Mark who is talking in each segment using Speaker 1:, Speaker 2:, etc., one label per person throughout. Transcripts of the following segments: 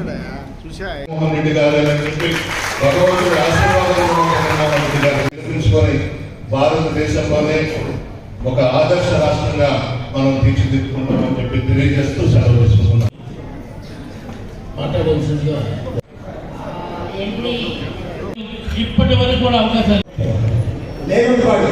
Speaker 1: జగన్మోహన్ రెడ్డి గారు అని చెప్పి భగవంతుడి ఆశీర్వాదాలు జగన్మోహన్ రెడ్డి గారు గెలిపించుకొని భారతదేశంలోనే ఒక ఆదర్శ రాష్ట్రంగా మనం తీర్చిదిద్దుకుంటామని చెప్పి తెలియజేస్తూ సెలవు
Speaker 2: మాట్లాడవలసిందిగా.
Speaker 3: ఎంపీ
Speaker 2: ఇప్పటి వరకు కూడా అవకాశాలు
Speaker 4: లేకుంటే వాడు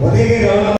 Speaker 4: ఉదయగిరి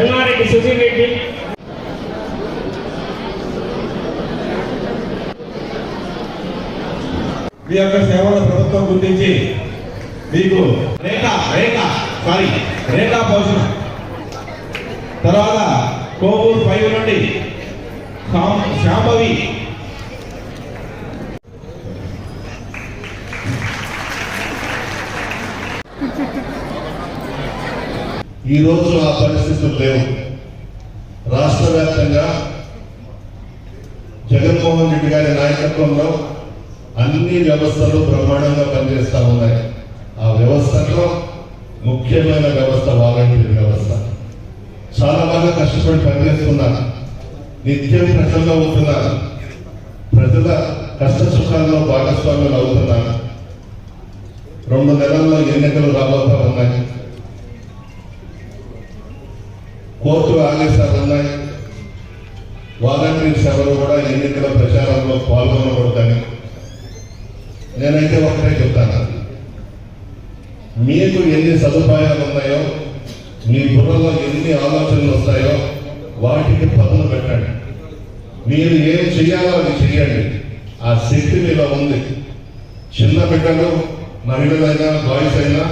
Speaker 2: చెన్నారెడ్డి సుధీర్ రెడ్డి.
Speaker 5: మీ యొక్క సేవలను ప్రభుత్వం గుర్తించి మీకు రేఖ రేఖ సారీ రేఖా పోషణ. తర్వాత కోవూరు ఫైవ్ నుండి శాంభవి
Speaker 1: ఈ రోజు ఆ పరిస్థితులు లేవు. రాష్ట్ర వ్యాప్తంగా జగన్మోహన్ రెడ్డి గారి నాయకత్వంలో అన్ని వ్యవస్థలు బ్రహ్మాండంగా పనిచేస్తూ ఉన్నాయి. ఆ వ్యవస్థలో ముఖ్యమైన వ్యవస్థ వాలంటీర్ వ్యవస్థ. చాలా బాగా కష్టపడి పనిచేస్తున్నారు నిత్యం ప్రజల్లో ఉంటున్నారు ప్రజల కష్ట సుఖాల్లో భాగస్వాములు అవుతున్నారు రెండు నెలల్లో ఎన్నికలు రాబోతా ఉన్నాయి. కోర్టు ఆదేశాలు ఉన్నాయి వాలంటీర్స్ ఎవరు కూడా ఎన్నికల ప్రచారంలో పాల్గొనకూడదని నేనైతే ఒకటే చెప్తాను. మీకు ఎన్ని సదుపాయాలు ఉన్నాయో మీ బుర్రలో ఎన్ని ఆలోచనలు వస్తాయో వాటికి పదులు పెట్టండి. మీరు ఏం చేయాలో అది చేయండి. ఆ శక్తి మీలో ఉంది. చిన్న బిడ్డలు మహిళలైనా బాయ్స్ అయినా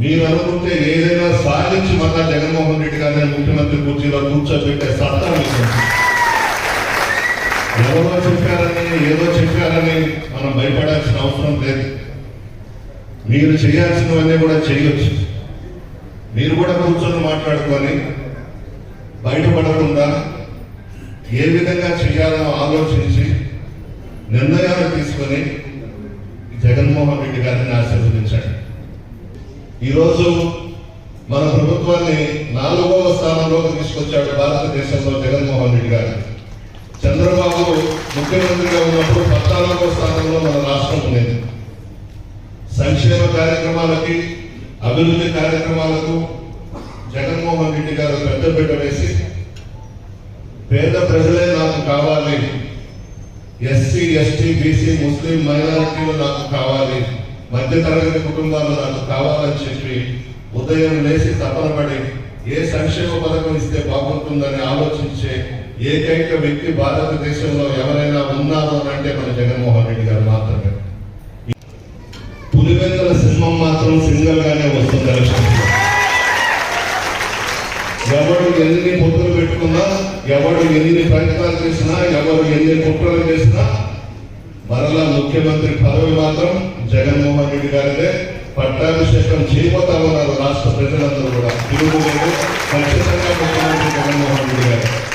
Speaker 1: మీరు అనుకుంటే ఏదైనా సాధించి మళ్ళా జగన్మోహన్ రెడ్డి గారిని ముఖ్యమంత్రి కుర్చీలో కూర్చోబెట్టే సత్తా ఎవరో చెప్పారని ఏదో చెప్పారని మనం భయపడాల్సిన అవసరం లేదు. మీరు చేయాల్సినవన్నీ కూడా చేయొచ్చు. మీరు కూడా కూర్చొని మాట్లాడుకొని బయటపడకుండా ఏ విధంగా చేయాలో ఆలోచించి నిర్ణయాలు తీసుకొని జగన్మోహన్ రెడ్డి గారిని ఆశీర్వదించండి. ఈరోజు మన ప్రభుత్వాన్ని నాలుగవ స్థానంలోకి తీసుకొచ్చాడు భారతదేశంలో జగన్మోహన్ రెడ్డి గారు. చంద్రబాబు ముఖ్యమంత్రిగా ఉన్నప్పుడు పద్నాలుగవ స్థానంలో మన రాష్ట్రం ఉండేది. సంక్షేమ కార్యక్రమాలకి అభివృద్ధి కార్యక్రమాలకు జగన్మోహన్ రెడ్డి గారు పెద్దపీట వేసి పేద ప్రజలే నాకు కావాలి. ఎస్సీ ఎస్టీ బీసీ ముస్లిం మైనారిటీలు నాకు కావాలి. మధ్య తరగతి కుటుంబాలు నాకు కావాలని చెప్పి ఉదయం లేచి తపనపడి ఏ సంక్షేమ పథకం ఇస్తే బాగుంటుందని ఆలోచించే ఏకైక వ్యక్తి భారతదేశంలో ఎవరైనా ఉన్నారో అంటే మన జగన్మోహన్ రెడ్డి గారు మాత్రమే. పులివెందుల సింహం మాత్రం సింగల్ గానే వస్తుంది ఎవడు ఎన్ని పొత్తులు పెట్టుకున్నా ఎవడు ఎన్ని ప్రయత్నాలు చేసినా ఎవరు ఎన్ని కుట్రలు చేసినా మరలా ముఖ్యమంత్రి పదవి మాత్రం జగన్మోహన్ రెడ్డి గారిదే పట్టాభిషేకం చేయబోతా ఉన్నారు రాష్ట్ర ప్రజలందరూ కూడా. తిరుగులేదు. ఖచ్చితంగా ముఖ్యమంత్రి జగన్మోహన్ రెడ్డి గారు.